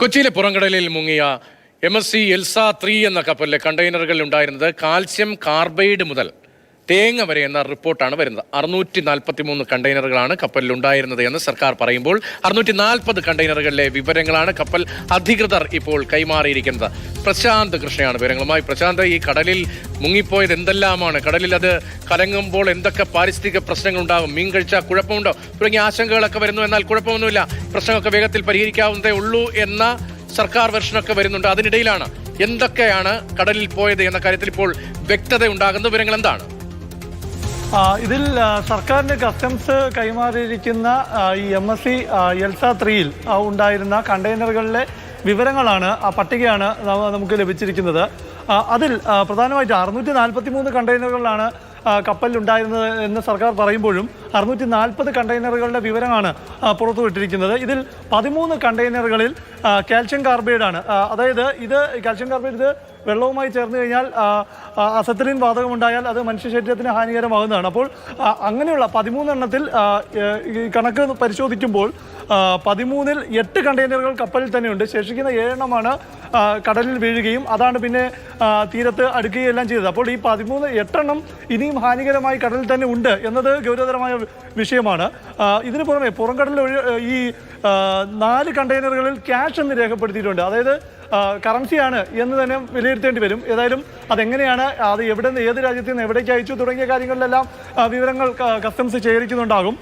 കൊച്ചിയിലെ പുറംകടലിൽ മുങ്ങിയ M S C Elsa three എന്ന കപ്പലിലെ കണ്ടെയ്നറുകൾ ഉണ്ടായിരുന്നത് കാൽസ്യം കാർബൈഡ് മുതൽ തേങ്ങ വരെ എന്ന റിപ്പോർട്ടാണ് വരുന്നത്. അറുന്നൂറ്റി നാൽപ്പത്തി മൂന്ന് കണ്ടെയ്നറുകളാണ് കപ്പലിൽ ഉണ്ടായിരുന്നത് എന്ന് സർക്കാർ പറയുമ്പോൾ അറുന്നൂറ്റി നാൽപ്പത് കണ്ടെയ്നറുകളിലെ വിവരങ്ങളാണ് കപ്പൽ അധികൃതർ ഇപ്പോൾ കൈമാറിയിരിക്കുന്നത്. പ്രശാന്ത് കൃഷ്ണയാണ് വിവരങ്ങളുമായി. പ്രശാന്ത് ഈ കടലിൽ മുങ്ങിപ്പോയത് എന്തെല്ലാമാണ്? കടലിൽ അത് കലങ്ങുമ്പോൾ എന്തൊക്കെ പാരിസ്ഥിതിക പ്രശ്നങ്ങൾ ഉണ്ടാകും മീൻ കഴിച്ചാൽ കുഴപ്പമുണ്ടോ? തുടങ്ങിയ ആശങ്കകളൊക്കെ വരുന്നു. എന്നാൽ കുഴപ്പമൊന്നുമില്ല. പ്രശ്നമൊക്കെ വേഗത്തിൽ പരിഹരിക്കാവുന്നതേ ഉള്ളൂ എന്ന സർക്കാർ വെർഷനൊക്കെ വരുന്നുണ്ട്. അതിനിടയിലാണ് എന്തൊക്കെയാണ് കടലിൽ പോയത് എന്ന കാര്യത്തിൽ ഇപ്പോൾ വ്യക്തത ഉണ്ടാകുന്ന വിവരങ്ങൾ എന്താണ്? ഇതിൽ സർക്കാരിന്റെ കസ്റ്റംസ് കൈമാറിയിരിക്കുന്ന ഈ എം എസ് സി എൽസ ത്രീയിൽ ഉണ്ടായിരുന്ന കണ്ടെയ്നറുകളിലെ വിവരങ്ങളാണ് ആ പട്ടികയാണ് നമുക്ക് ലഭിച്ചിരിക്കുന്നത്. അതിൽ പ്രധാനമായിട്ട് അറുന്നൂറ്റി നാൽപ്പത്തി മൂന്ന് കണ്ടെയ്നറുകളിലാണ് കപ്പലിലുണ്ടായിരുന്നത് എന്ന് സർക്കാർ പറയുമ്പോഴും അറുന്നൂറ്റി നാൽപ്പത് കണ്ടെയ്നറുകളുടെ വിവരമാണ് പുറത്തുവിട്ടിരിക്കുന്നത്. ഇതിൽ പതിമൂന്ന് കണ്ടെയ്നറുകളിൽ കാൽഷ്യം കാർബൈഡാണ്. അതായത് ഇത് കാൽഷ്യം കാർബൈഡ് ഇത് വെള്ളവുമായി ചേർന്ന് കഴിഞ്ഞാൽ അസത്തിലിൻ വാതകമുണ്ടായാൽ അത് മനുഷ്യ ശരീരത്തിന് ഹാനികരമാകുന്നതാണ്. അപ്പോൾ അങ്ങനെയുള്ള പതിമൂന്നെണ്ണത്തിൽ കണക്ക് പരിശോധിക്കുമ്പോൾ പതിമൂന്നിൽ എട്ട് കണ്ടെയ്നറുകൾ കപ്പലിൽ തന്നെയുണ്ട്. ശേഷിക്കുന്ന ഏഴെണ്ണമാണ് കടലിൽ വീഴുകയും അതാണ് പിന്നെ തീരത്ത് അടുക്കുകയും എല്ലാം ചെയ്തത്. അപ്പോൾ ഈ പതിമൂന്ന് എട്ടെണ്ണം ഇനിയും ഹാനികരമായി കടലിൽ തന്നെ ഉണ്ട് എന്നത് ഗൗരവതരമായ വിഷയമാണ്. ഇതിനു പുറമെ പുറംകടലിൽ ഈ നാല് കണ്ടെയ്നറുകളിൽ ക്യാഷ് എന്ന് രേഖപ്പെടുത്തിയിട്ടുണ്ട്. അതായത് കറൻസിയാണ് എന്ന് തന്നെ വിലയിരുത്തേണ്ടി വരും. ഏതായാലും അതെങ്ങനെയാണ് അത് എവിടെ നിന്ന് ഏത് രാജ്യത്ത് നിന്ന് എവിടേക്ക് അയച്ചു തുടങ്ങിയ കാര്യങ്ങളിലെല്ലാം വിവരങ്ങൾ കസ്റ്റംസ് ശേഖരിക്കുന്നുണ്ടാകും.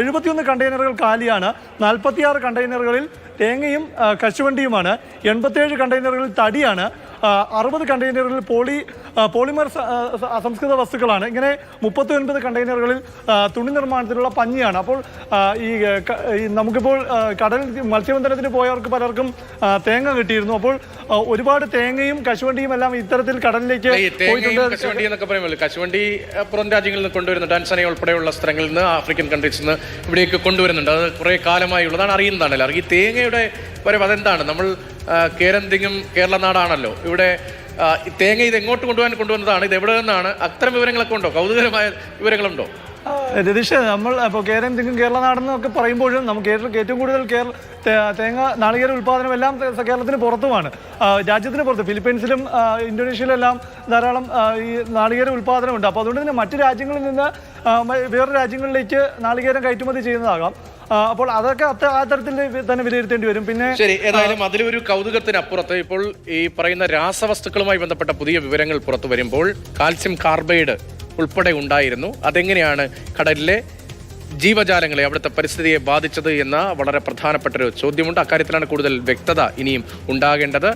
എഴുപത്തിയൊന്ന് കണ്ടെയ്നറുകൾ കാലിയാണ്. നാൽപ്പത്തിയാറ് കണ്ടെയ്നറുകളിൽ തേങ്ങയും കശുവണ്ടിയുമാണ്. എൺപത്തേഴ് കണ്ടെയ്നറുകളിൽ തടിയാണ്. അറുപത് കണ്ടെയ്നറുകളിൽ പോളി പോളിമർ അസംസ്കൃത വസ്തുക്കളാണ്. ഇങ്ങനെ മുപ്പത്തി ഒൻപത് കണ്ടെയ്നറുകളിൽ തുണി നിർമ്മാണത്തിനുള്ള പഞ്ഞിയാണ്. അപ്പോൾ ഈ നമുക്കിപ്പോൾ കടൽ മത്സ്യബന്ധനത്തിന് പോയവർക്ക് പലർക്കും തേങ്ങ കിട്ടിയിരുന്നു. അപ്പോൾ ഒരുപാട് തേങ്ങയും കശുവണ്ടിയും എല്ലാം ഇത്തരത്തിൽ കടലിലേക്ക് കശുവണ്ടി എന്നൊക്കെ പറയുമല്ലോ കശുവണ്ടി പുറം രാജ്യങ്ങളിൽ നിന്ന് കൊണ്ടുവരുന്നുണ്ട്. ടാൻസാനിയ ഉൾപ്പെടെയുള്ള സ്ഥലങ്ങളിൽ നിന്ന് ആഫ്രിക്കൻ കൺട്രീസിൽ നിന്ന് ഇവിടേക്ക് കൊണ്ടുവരുന്നുണ്ട്. അത് കുറേ കാലമായി ഉള്ളതാണ് അറിയുന്നതാണല്ലോ. ഈ തേങ്ങയുടെ വരവ് അതെന്താണ്? നമ്മൾ കേരന്തിങ്ങും കേരള നാടാണല്ലോ. ഇവിടെ തേങ്ങ ഇത് എങ്ങോട്ട് കൊണ്ടുപോകാൻ കൊണ്ടുവന്നതാണ്? ഇത് എവിടെ നിന്നാണ്? അത്തരം വിവരങ്ങളൊക്കെ ഉണ്ടോ? കൗതുകരമായ വിവരങ്ങളുണ്ടോ? രതീഷ് നമ്മൾ ഇപ്പോൾ കേരളം തിങ്ങും കേരള നാടെന്നൊക്കെ പറയുമ്പോഴും നമുക്ക് ഏറ്റവും കൂടുതൽ കേരള തേങ്ങ നാളികേര ഉൽപ്പാദനം എല്ലാം കേരളത്തിന് പുറത്തുമാണ്. രാജ്യത്തിന് പുറത്ത് ഫിലിപ്പീൻസിലും ഇന്തോനേഷ്യയിലെല്ലാം ധാരാളം ഈ നാളികേര ഉൽപ്പാദനമുണ്ട് അപ്പോൾ അതുകൊണ്ട് തന്നെ മറ്റു രാജ്യങ്ങളിൽ നിന്ന് വേറെ രാജ്യങ്ങളിലേക്ക് നാളികേരം കയറ്റുമതി ചെയ്യുന്നതാകാം. അപ്പോൾ അതൊക്കെ അത്ത- ആ തരത്തിൽ തന്നെ വിലയിരുത്തേണ്ടി വരും. പിന്നെ ശരി ഏതായാലും അതിലൊരു കൗതുകത്തിനപ്പുറത്ത് ഇപ്പോൾ ഈ പറയുന്ന രാസവസ്തുക്കളുമായി ബന്ധപ്പെട്ട പുതിയ വിവരങ്ങൾ പുറത്തു വരുമ്പോൾ കാൽസ്യം കാർബൈഡ് ഉൾപ്പെടെ ഉണ്ടായിരുന്നു. അതെങ്ങനെയാണ് കടലിലെ ജീവജാലങ്ങളെ അവിടുത്തെ പരിസ്ഥിതിയെ ബാധിച്ചത് എന്ന വളരെ പ്രധാനപ്പെട്ട ഒരു ചോദ്യമുണ്ട്. അക്കാര്യത്തിലാണ് കൂടുതൽ വ്യക്തത ഇനിയും ഉണ്ടാകേണ്ടത്.